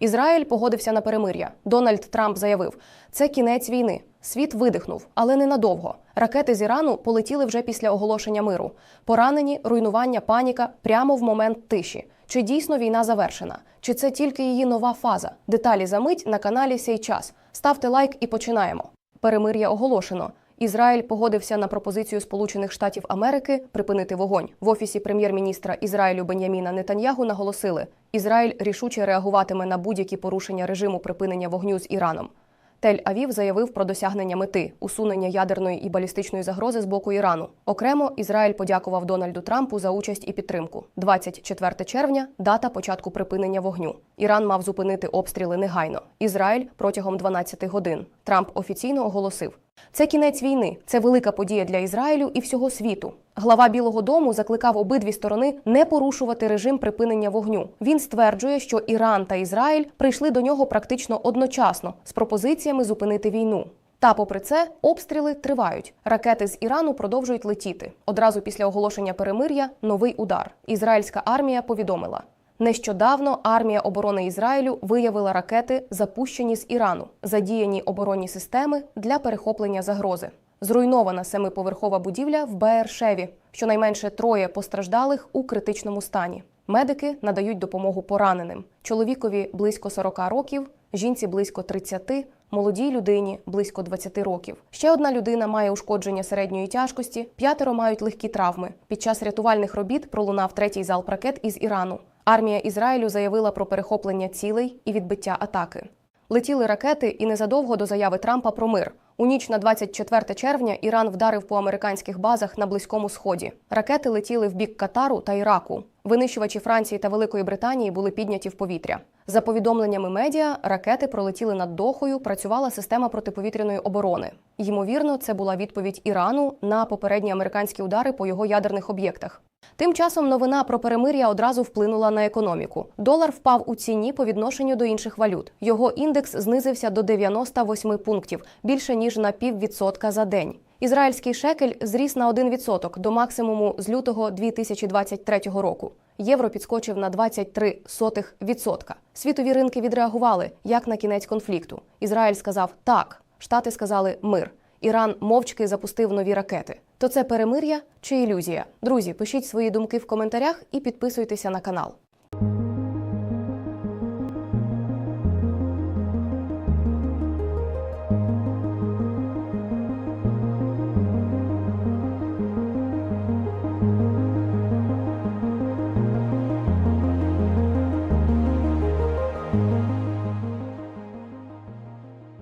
Ізраїль погодився на перемир'я. Дональд Трамп заявив, це кінець війни. Світ видихнув, але ненадовго. Ракети з Ірану полетіли вже після оголошення миру. Поранені, руйнування, паніка прямо в момент тиші. Чи дійсно війна завершена? Чи це тільки її нова фаза? Деталі за мить на каналі Сей час. Ставте лайк і починаємо. Перемир'я оголошено. Ізраїль погодився на пропозицію Сполучених Штатів Америки припинити вогонь. В офісі прем'єр-міністра Ізраїлю Беняміна Нетаньягу наголосили, Ізраїль рішуче реагуватиме на будь-які порушення режиму припинення вогню з Іраном. Тель-Авів заявив про досягнення мети усунення ядерної і балістичної загрози з боку Ірану. Окремо Ізраїль подякував Дональду Трампу за участь і підтримку. 24 червня дата початку припинення вогню. Іран мав зупинити обстріли негайно. Ізраїль протягом 12 годин. Трамп офіційно оголосив. Це кінець війни. Це велика подія для Ізраїлю і всього світу. Глава Білого Дому закликав обидві сторони не порушувати режим припинення вогню. Він стверджує, що Іран та Ізраїль прийшли до нього практично одночасно з пропозиціями зупинити війну. Та, попри це, обстріли тривають. Ракети з Ірану продовжують летіти. Одразу після оголошення перемир'я новий удар. Ізраїльська армія повідомила. Нещодавно армія оборони Ізраїлю виявила ракети, запущені з Ірану, задіяні оборонні системи для перехоплення загрози. Зруйнована семиповерхова будівля в Беершеві. Щонайменше троє постраждалих у критичному стані. Медики надають допомогу пораненим. Чоловікові близько 40 років, жінці близько 30, молодій людині близько 20 років. Ще одна людина має ушкодження середньої тяжкості, п'ятеро мають легкі травми. Під час рятувальних робіт пролунав третій залп ракет із Ірану. Армія Ізраїлю заявила про перехоплення цілей і відбиття атаки. Летіли ракети і незадовго до заяви Трампа про мир. У ніч на 24 червня Іран вдарив по американських базах на близькому сході. Ракети летіли в бік Катару та Іраку. Винищувачі Франції та Великої Британії були підняті в повітря. За повідомленнями медіа, ракети пролетіли над Дохою. Працювала система протиповітряної оборони. Ймовірно, це була відповідь Ірану на попередні американські удари по його ядерних об'єктах. Тим часом новина про перемир'я одразу вплинула на економіку. Долар впав у ціні по відношенню до інших валют. Його індекс знизився до 98 пунктів, більше ніж на піввідсотка за день. Ізраїльський шекель зріс на 1% до максимуму з лютого 2023 року. Євро підскочив на 23%. Світові ринки відреагували як на кінець конфлікту. Ізраїль сказав так, Штати сказали мир. Іран мовчки запустив нові ракети. То це перемир'я чи ілюзія? Друзі, пишіть свої думки в коментарях і підписуйтеся на канал.